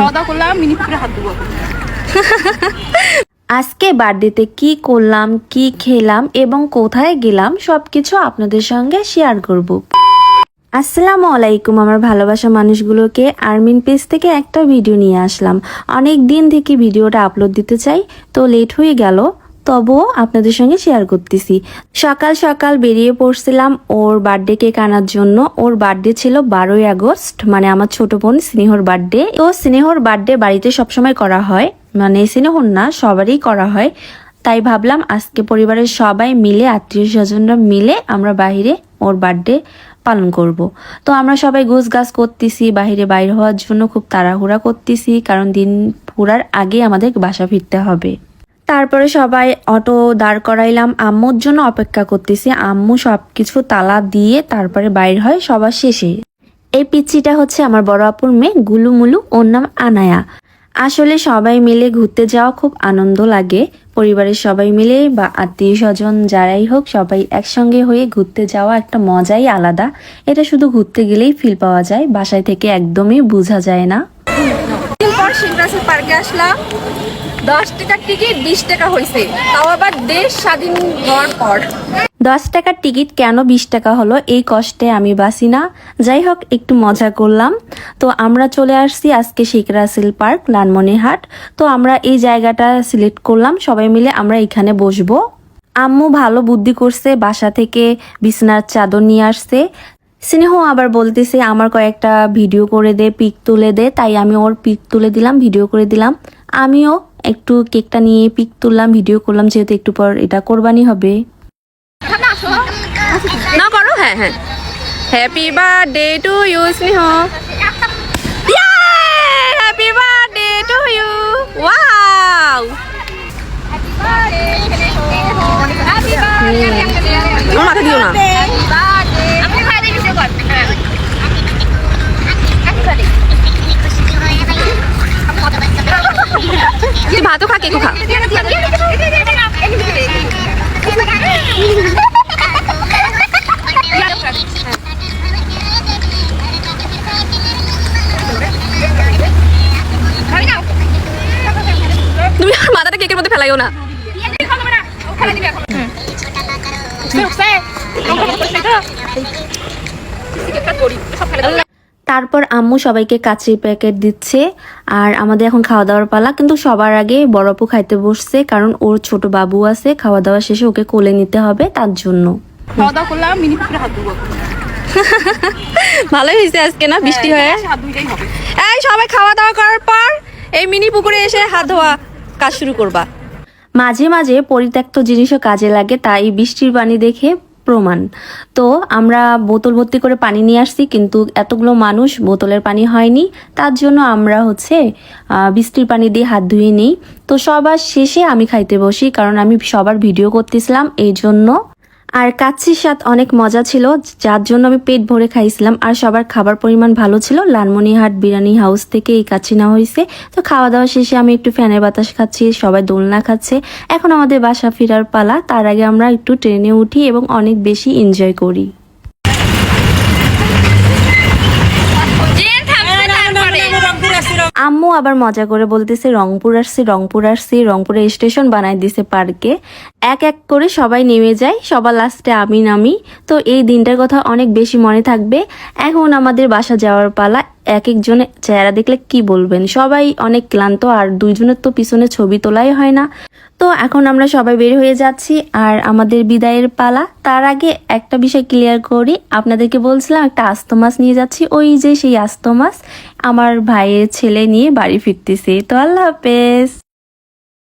আজকে বার্থডেতে কি করলাম, কি খেলাম এবং কোথায় গেলাম সবকিছু আপনাদের সঙ্গে শেয়ার করব। আসসালামু আলাইকুম, আমার ভালোবাসা মানুষগুলোকে আর্মিন পেজ থেকে একটা ভিডিও নিয়ে আসলাম। অনেক দিন থেকে ভিডিওটা আপলোড দিতে চাই, তো লেট হয়ে গেল। তবুও আপনাদের সঙ্গে শেয়ার করতেছি। সকাল সকাল বেরিয়ে পড়ছিলাম ওর বার্থডে কেক আনার জন্য। ওর বার্থডে ছিল বারোই আগস্ট মানে আমার ছোট বোন স্নেহর বার্থডে তো স্নেহর বার্থডে বাড়িতে সবসময় করা হয়। মানে স্নেহর না, সবারই করা হয়। তাই ভাবলাম আজকে পরিবারের সবাই মিলে, আত্মীয় স্বজনরা মিলে আমরা বাইরে ওর বার্থডে পালন করব। তো আমরা সবাই গোছ গাছ করতেছি বাইরে বাইর হওয়ার জন্য খুব তাড়াহুড়া করতেছি, কারণ দিন পুরার আগে আমাদের বাসা ফিরতে হবে। তারপরে সবাই অটো দাঁড় করাইলাম। আম্মুর জন্য অপেক্ষা করতেছি। আম্মু সবকিছু তালা দিয়ে তারপরে বাইর হয় সবার শেষে। এই পিচ্চিটা হচ্ছে আমার বড় আপুর মেয়ে গুলুমুলু, ওর নাম আনায়া। আসলে সবাই মিলে ঘুরতে যাওয়া খুব আনন্দ লাগে। পরিবারের সবাই মিলে বা আত্মীয় স্বজন যারাই হোক, সবাই একসঙ্গে হয়ে ঘুরতে যাওয়া একটা মজাই আলাদা। এটা শুধু ঘুরতে গেলেই ফিল পাওয়া যায়, বাসায় থেকে একদমই বোঝা যায় না। পার্কে আসলাম। দশ টাকার টিকিট বিশ টাকা হয়েছে তাও আবার দেশ স্বাধীন হওয়ার পর। দশ টাকার টিকিট কেন বিশ টাকা হলো? এই কষ্টে আমি বাসি না। যাই হোক, একটু মজা করলাম। তো আমরা চলে আসছি আজকে শেখ রাসেল পার্ক, লালমনিরহাট। তো আমরা এই জায়গাটা সিলেক্ট করলাম। সবাই মিলে আমরা এখানে বসবো। আম্মু ভালো বুদ্ধি করছে, বাসা থেকে বিছনার চাদর নিয়ে আসছে। স্নেহ আবার বলতেছে, আমার কয়েকটা ভিডিও করে দে পিক তুলে দে। তাই আমি ওর পিক তুলে দিলাম ভিডিও করে দিলাম। আমিও একটু কেকটা নিয়ে পিক তুললাম, ভিডিও করলাম, যেহেতু একটু পর এটা কোরবানি হবে। না, করো হ্যাঁ হ্যাঁ। হ্যাপি বার্থডে টু ইউ স্নেহ। তুই ভাতও খা কেকও খা? তুমি আর মাথাটা কেকের মধ্যে ফেলাইও না। তারপর আম্মু সবাইকে কাচের প্যাকেট দিচ্ছে। আর আমাদের এখন খাওয়া দাওয়ার পালা কিন্তু সবার আগে বড় আপু খাইতে বসছে কারণ ওর ছোট বাবু আছে খাওয়া দাওয়া শেষে ওকে কোলে নিতে হবে তার জন্য। খাওয়া দাওয়া করলাম হাত ভালোই হয়েছে আজকে না বৃষ্টি হয়ে হাত এই সবাই খাওয়া দাওয়া করার পর এই মিনি পুকুরে এসে হাত ধোয়া কাজ শুরু করবা। মাঝে মাঝে পরিত্যক্ত জিনিসও কাজে লাগে তাই বৃষ্টির পানি দেখে প্রমাণ। তো আমরা বোতল ভর্তি করে পানি নিয়ে আসছি, কিন্তু এতগুলো মানুষ বোতলের পানি হয়নি। তার জন্য আমরা হচ্ছে বৃষ্টির পানি দিয়ে হাত ধুয়ে নিই। তো সবার শেষে আমি খাইতে বসি, কারণ আমি সবার ভিডিও করতেছিলাম, এই জন্য আর কাচ্ছির স্বাদ অনেক মজা ছিল, যার জন্য আমি পেট ভরে খাইছিলাম। আর সবার খাবার পরিমাণ ভালো ছিল। লালমনিহাট বিরিয়ানি হাউস থেকে এই কাচ্ছি নেওয়া হয়েছে তো খাওয়া দাওয়া শেষে আমি একটু ফ্যানের বাতাস খাচ্ছি, সবাই দোলনা খাচ্ছে। এখন আমাদের বাসা ফেরার পালা। তার আগে আমরা একটু ট্রেনে উঠি এবং অনেক বেশি এনজয় করি। আবার মজা করে বলতেছে, রংপুর আসছি রংপুর আসছি, রংপুরে স্টেশন বানাই দিছে পার্কে। এক এক করে সবাই নেমে যায়, সবার লাস্টে আমি নামি। তো এই দিনটার কথা অনেক বেশি মনে থাকবে। এখন আমাদের বাসা যাওয়ার পালা এক একজনের চেহারা দেখলে কি বলবেন? সবাই অনেক ক্লান্ত আর দুইজনের তো পিছনে ছবি তোলাই হয় না। তো এখন আমরা সবাই বের হয়ে যাচ্ছি আর আমাদের বিদায়ের পালা। তার আগে একটা বিষয় ক্লিয়ার করি। আপনাদেরকে বলছিলাম, একটা আস্ত মাছ নিয়ে যাচ্ছি। ওই যে সেই আস্ত মাছ আমার ভাইয়ের ছেলে নিয়ে বাড়ি ফিরতেছে। তো আল্লাহ হাফেজ।